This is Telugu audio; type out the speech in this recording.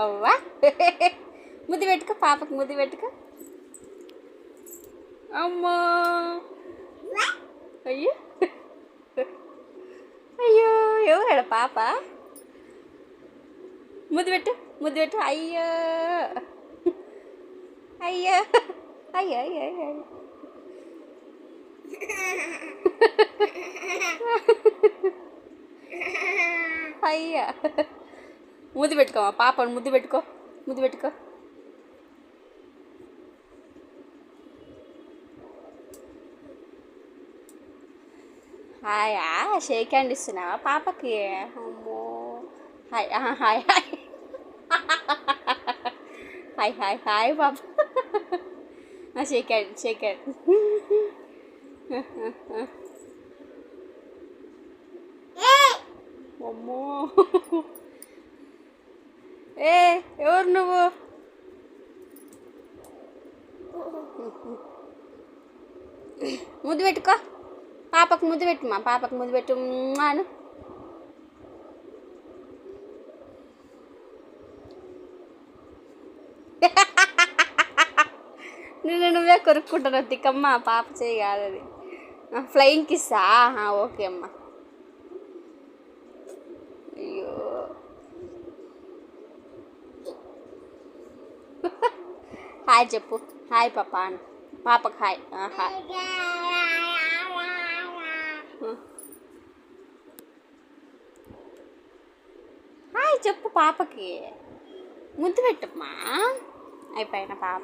అవ్వా ముద్దు పెట్టుకో పాపకు ముద్దు పెట్టుకో అమ్మో అయ్యో అయ్యో ఎవరాడ పాప ముద్దు పెట్టు ముద్దు పెట్టు అయ్యో అయ్యో అయ్యో అయ్యో అయ్యో అయ్యా ముద్దు పెట్టుకో పాపను ముద్దు పెట్టుకో ముద్దు పెట్టుకో. హాయా షేక్ హ్యాండ్ ఇస్తున్నావా పాపకి? అమ్మో. Hi hi hi. Hi hi hi పాప. Shake hand shake hand. అమ్మో. ఏ ఎవరు నువ్వు? ముద్దు పెట్టుకో. పాపకు ముద్దు పెట్టు మా పాపకు ముద్దు పెట్టు అను. నిన్ను నువ్వే కొరుక్కుంటున్నావు తిక్కమ్మ పాప చేయగలది ఫ్లయింగ్ కిస్సా ఓకే అమ్మా. హాయ్ చెప్పు. హాయ్ పాప అను పాపకు హాయ్. హాయ్. హాయ్ చెప్పు పాపకి. ముద్దు పెట్టమ్మా. అయిపోయిన పాప.